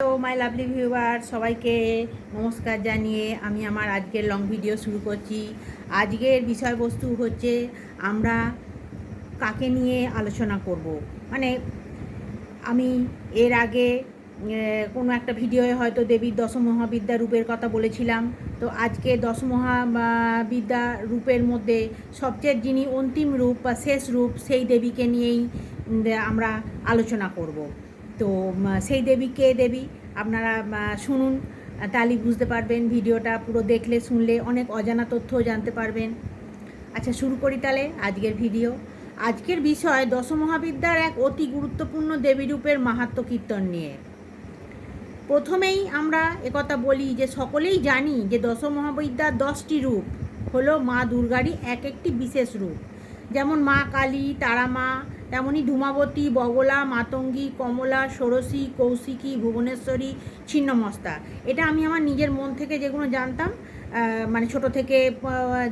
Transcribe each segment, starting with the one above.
Hello my lovely viewer সবাইকে নমস্কার জানিয়ে আমি আমার আজকের লং ভিডিও শুরু করছি। আজকের বিষয়বস্তু হচ্ছে, আমরা কাকে নিয়ে আলোচনা করব? মানে আমি এর আগে কোনো একটা ভিডিওয়ে হয়তো দেবীর দশমহাবিদ্যা রূপের কথা বলেছিলাম। তো আজকে দশমহা বা বিদ্যা রূপের মধ্যে সবচেয়ে যিনি অন্তিম রূপ বা শেষ রূপ, সেই দেবীকে নিয়েই আমরা আলোচনা করব। তো সেই দেবী কে দেবী? আপনারা শুনুন তাহলেই বুঝতে পারবেন, ভিডিওটা পুরো দেখলে, শুনলে অনেক অজানা তথ্যও জানতে পারবেন। আচ্ছা শুরু করি তাহলে আজকের ভিডিও। আজকের বিষয়, দশমহাবিদ্যার এক অতি গুরুত্বপূর্ণ দেবীরূপের মাহাত্ম কীর্তন নিয়ে। প্রথমেই আমরা একথা বলি যে, সকলেই জানি যে, দশমহাবিদ্যার দশটি রূপ হলো মা দুর্গারই এক একটি বিশেষ রূপ। যেমন মা কালী, তারামা তেমনি ধূমাবতী, বগলা, মাতঙ্গী, কমলা, ষোড়শী, কৌশিকী, ভুবনেশ্বরী, ছিন্নমস্তা। এটা আমি আমার নিজের মন থেকে যেগুলো জানতাম মানে ছোট থেকে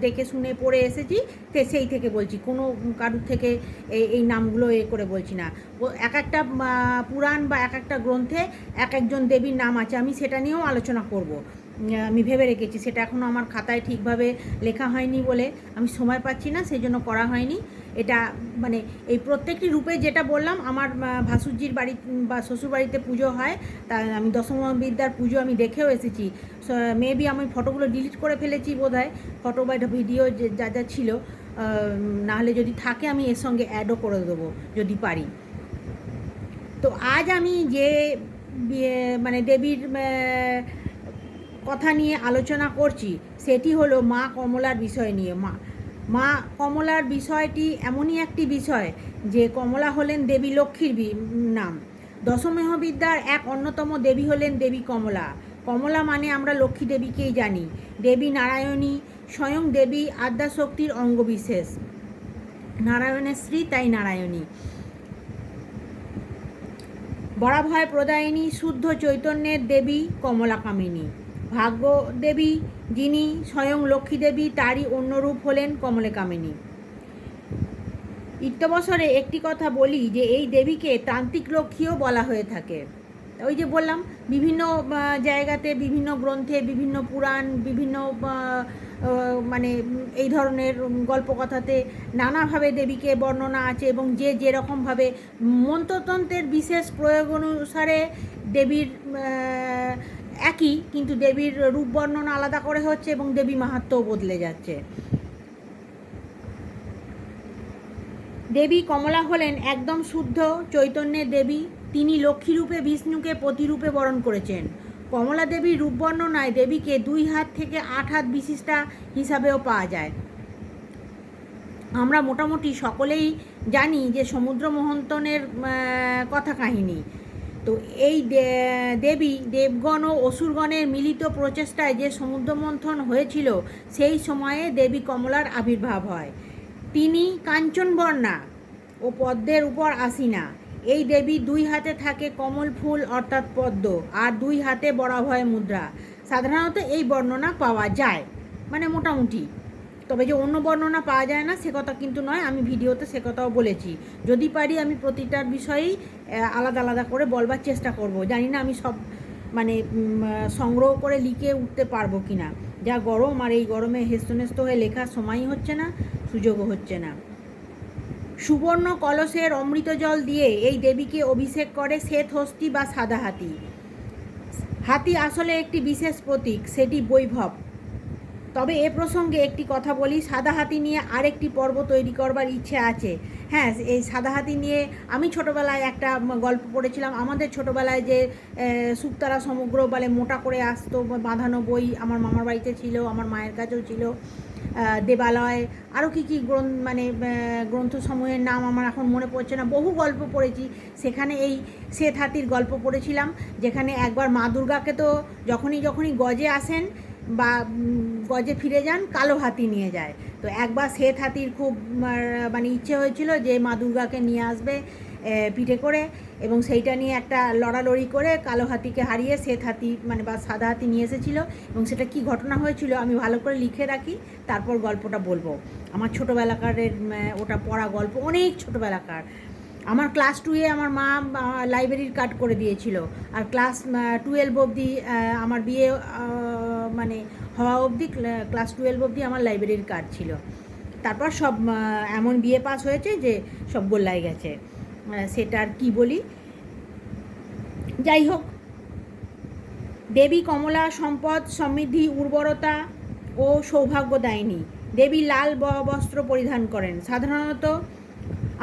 দেখে শুনে, পড়ে এসেছি, তে সেই থেকে বলছি। কোনো কারুর থেকে এই নামগুলো এ করে বলছি না। এক একটা পুরাণ বা এক একটা গ্রন্থে এক একজন দেবীর নাম আছে। আমি সেটা নিয়েও আলোচনা করব। আমি ভেবে রেখেছি। সেটা এখনও আমার খাতায় ঠিকভাবে লেখা হয়নি বলে আমি সময় পাচ্ছি না সেই জন্য করা হয়নি। এটা মানে এই প্রত্যেকটি রূপে যেটা বললাম, আমার ভাসুরজির বাড়ি বা শ্বশুর বাড়িতে পুজো হয়, তা আমি দশম বিদ্যার পুজো আমি দেখেও এসেছি। মেবি আমি ফটোগুলো ডিলিট করে ফেলেছি বোধ হয় ফটো বা ভিডিও যা যা ছিল নাহলে যদি থাকে আমি এর সঙ্গে অ্যাডও করে দেবো, যদি পারি। তো আজ আমি যে বিয়ে- মানে দেবীর কথা নিয়ে আলোচনা করছি, সেটি হলো মা কমলার বিষয় নিয়ে। মা মা কমলার বিষয়টি এমনই একটি বিষয় যে কমলা হলেন দেবী লক্ষ্মীর নাম। দশমহাবিদ্যার এক অন্যতম দেবী হলেন দেবী কমলা। কমলা মানে আমরা লক্ষ্মী দেবীকেই জানি। দেবী নারায়ণী, স্বয়ং দেবী আদ্যাশক্তির অঙ্গবিশেষ। নারায়ণের স্ত্রী, তাই নারায়ণী। বরাভয় প্রদায়িনী, শুদ্ধ চৈতন্যের দেবী কমলা কামিনী ভাগ্য দেবী যিনি স্বয়ং লক্ষ্মী দেবী তারই অন্য রূপ হলেন কমলে কামিনী ইত্যবসরে একটি কথা বলি যে, এই দেবীকে তান্ত্রিক লক্ষ্মীও বলা হয়ে থাকে। ওই যে বললাম, বিভিন্ন জায়গাতে, বিভিন্ন গ্রন্থে, বিভিন্ন পুরাণ, বিভিন্ন মানে এই ধরনের গল্পকথাতে নানাভাবে দেবীকে বর্ণনা আছে এবং যে যেরকমভাবে মন্ত্রতন্ত্রের বিশেষ প্রয়োগ অনুসারে দেবীর একই, কিন্তু দেবীর রূপ বর্ণনা আলাদা করে হচ্ছে এবং দেবী মাহাত্ম্যও বদলে যাচ্ছে। দেবী কমলা হলেন একদম শুদ্ধ চৈতন্যের দেবী। তিনি লক্ষ্মীরূপে বিষ্ণুকে প্রতিরূপে বরণ করেছেন। কমলা দেবীর রূপ বর্ণনায় দেবীকে দুই হাত থেকে আট হাত বিশিষ্টা হিসাবেও পাওয়া যায়। আমরা মোটামুটি সকলেই জানি যে সমুদ্র মহন্তনের কথা কাহিনী। তো এই দেবী, দেবগণ ও অসুরগণের মিলিত প্রচেষ্টায় যে সমুদ্র মন্থন হয়েছিল, সেই সময়ে দেবী কমলার আবির্ভাব হয়। তিনি কাঞ্চনবর্ণা ও পদ্মের উপর আসিনা। এই দেবী দুই হাতে থাকে কমল ফুল অর্থাৎ পদ্ম, আর দুই হাতে বরাভয় মুদ্রা। সাধারণত এই বর্ণনা পাওয়া যায় মানে মোটামুটি। তবে যে অন্য বর্ণনা পাওয়া যায় না, সে কথা কিন্তু নয়, আমি ভিডিওতে সে কথাও বলেছি। যদি পারি আমি প্রতিটার বিষয়েই আলাদা আলাদা করে বলবার চেষ্টা করব। জানি না আমি সব মানে সংগ্রহ করে লিখে উঠতে পারব কি না। যা গরম আর এই গরমে হেস্তনেস্ত হয়ে লেখার সময়ই হচ্ছে না, সুযোগও হচ্ছে না। সুবর্ণ কলসের অমৃত জল দিয়ে এই দেবীকে অভিষেক করে শ্বেত হস্তি বা সাদা হাতি। হাতি আসলে একটি বিশেষ প্রতীক, সেটি বৈভব। তবে এ প্রসঙ্গে একটি কথা বলি, সাদা হাতি নিয়ে আরেকটি পর্ব তৈরি করবার ইচ্ছে আছে। হ্যাঁ এই সাদা হাতি নিয়ে আমি ছোটোবেলায় একটা গল্প পড়েছিলাম। আমাদের ছোটোবেলায় যে সুক্তারা সমগ্র বলে মোটা করে আসতো বাঁধানো বই আমার মামার বাড়িতে ছিল, আমার মায়ের কাছেও ছিল দেবালয় আরও কী কী গ্রন্থ মানে গ্রন্থসমূহের নাম আমার এখন মনে পড়ছে না। বহু গল্প পড়েছি। সেখানে এই শ্বেত হাতির গল্প পড়েছিলাম, যেখানে একবার মা দুর্গাকে তো যখনই যখনই গজে আসেন বা গজে ফিরে যান, কালো হাতি নিয়ে যায়। তো একবার শ্বেত হাতির খুব মানে ইচ্ছে হয়েছিল যে মা দুর্গাকে নিয়ে আসবে পিঠে করে এবং সেইটা নিয়ে একটা লড়ালড়ি করে কালো হাতিকে হারিয়ে শ্বেত হাতি মানে বা সাদা হাতি নিয়ে এসেছিল এবং সেটা কি ঘটনা হয়েছিল আমি ভালো করে লিখে রাখি, তারপর গল্পটা বলব। আমার ছোটোবেলাকারের ওটা পড়া গল্প, অনেক ছোটোবেলাকার। আমার ক্লাস টুয়ে আমার মা লাইব্রেরির কার্ড করে দিয়েছিল। আর ক্লাস টুয়েলভ অবধি আমার বিয়ে মানে হওয়া অবধি ক্লাস টুয়েলভ অবধি আমার লাইব্রেরির কার্ড ছিল। তারপর সব এমন বিয়ে পাস হয়েছে যে সব গোল্লায় গেছে। সেটা আর কী বলি? যাই হোক, দেবী কমলা, সম্পদ, সমৃদ্ধি, উর্বরতা ও সৌভাগ্য দেয়নি। দেবী লাল বস্ত্র পরিধান করেন। সাধারণত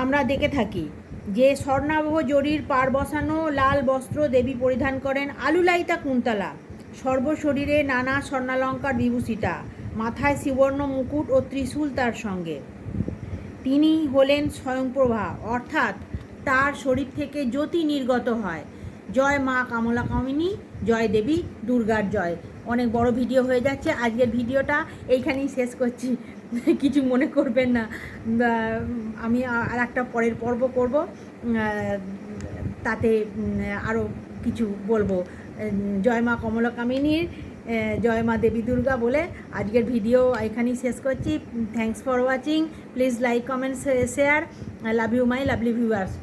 আমরা দেখে থাকি যে স্বর্ণাবহ জরির পার বসানো লাল বস্ত্র দেবী পরিধান করেন আলুলাইতা কুন্তলা। সর্বশরীরে নানা স্বর্ণালঙ্কার বিভূষিতা। মাথায় সুবর্ণ মুকুট ও ত্রিশূল তার সঙ্গে। তিনি হলেন স্বয়ংপ্রভা, অর্থাৎ তার শরীর থেকে জ্যোতি নির্গত হয়। জয় মা কামলা কামিনী জয় দেবী, দুর্গার জয়। অনেক বড় ভিডিও হয়ে যাচ্ছে। আজকের ভিডিওটা এইখানেই শেষ করছি। কিছু মনে করবেন না। আমি আর একটা পরের পর্ব করব। তাতে আরও কিছু বলব। জয় মা কমলা কামিনীর জয় মা দেবী দুর্গা বলে আজকের ভিডিও এখানেই শেষ করছি। Thanks for watching please like comment share love you my lovely viewers